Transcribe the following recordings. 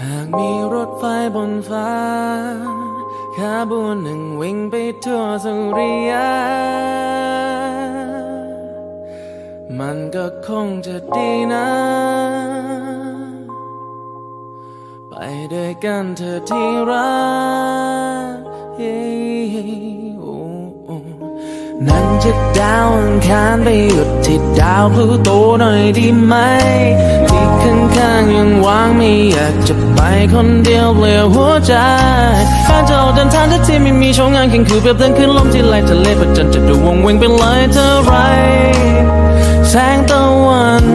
หากมีรถไฟบนฟ้าขบวนหนึ่งวิ่งไปทั่วสุริยะมันก็คงจะดีนะ ไปด้วยกันเธอที่รักนั่นจะดาวอังคารไปหยุดที่ดาวพลูโตหน่อยดีไหม ไม่อยากจะไปคนเดียวเปลี่ยวหัวใจการจะออกเดินทางที่ที่ไม่มีช่องงานแข่งคือเปรียบเดินขึ้นลมที่ไหลทะเลประจันจะดูวงเวงไปเลยเท่าไรแสงตะวัน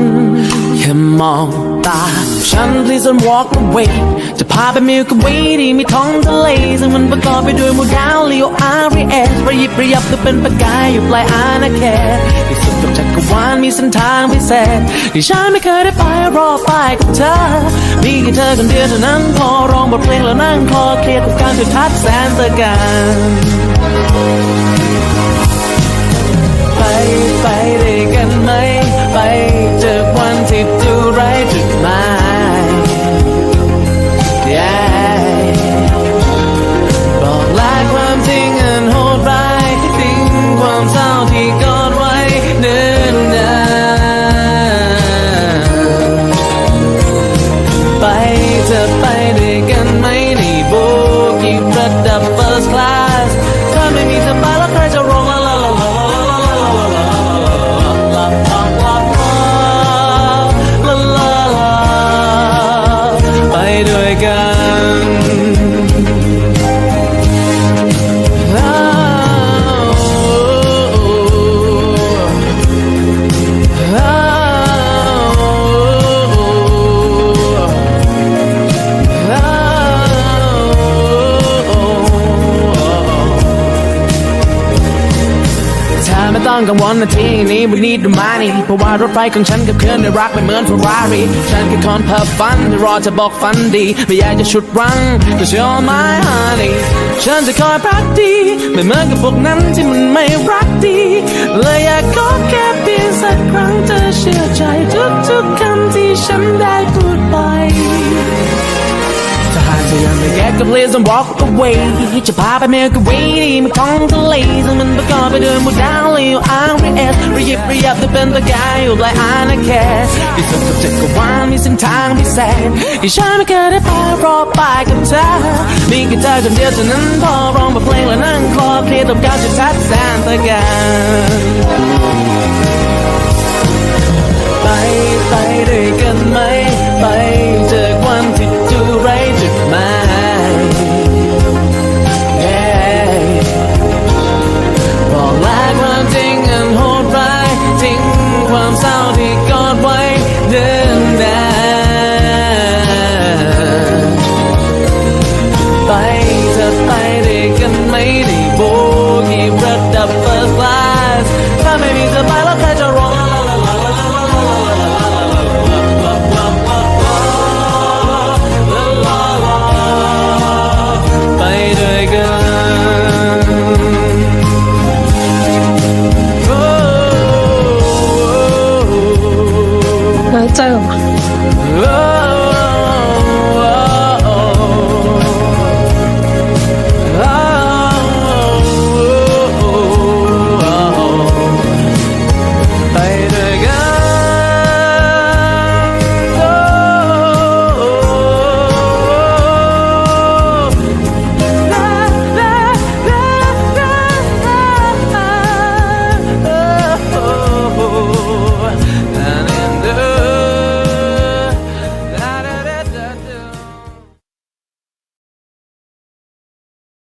แค่มองตา ฉัน please don't walk away จะพาไปมิลกับวีที่มีท้องทะเล ซึ่งมันประกอบไปด้วยหมู่ดาวลีโออาร์เอสประยิบประยับก็เป็นประกายอยู่ปลายอาณาเขตที่สุด กวานมีเส้นทางพิเศษที่ฉันไม่เคยได้ไปรอไปกับเธอ มีแค่เธอคนเดียวเท่านั้นพอร้องบทเพลงแล้วนั่งคอเครียร์กับการจุดทัดแสนตะการไปไป ต้องกังวลนะที่นี้วันนี้ดูมานี่เพราะว่ารถไฟของฉันกับเคลื่อนในรักไม่เหมือนฟอร์รารี่ฉันแคือคนเพ้อฝันที่รอจะบอกฝันดี ไม่อยากจะชุดรั้งจะเชื่อ my honey ฉันจะคอยพักดี ไม่เหมือนกับพวกนั้นที่มันไม่รักดีเลยอยากขอแค่เพียงสักครั้งเธอเชื่อใจทุกๆคำที่ฉันได้พูดไป ถ้าหากเธอยังไม่แก้ก็ please don't walk away จะพาไปเมลกับวีที่มีท้องทะเลซึ่งมันประกอบไปด้วยหมูดาวเลีโออาร์เอสระยิบระยับจะเป็นประกายอยู่ปลายอาณาเขตที่สุดกับจักรวาลมีเส้นทางพิเศษที่ฉันไม่เคยได้ไปรอไปกับเธอมีแค่เธอคนเดียวเท่านั้นพอร้องบทเพลงแล้วนั่งคลอเคลียร์ตบก้าวจะชัดแสนตะการ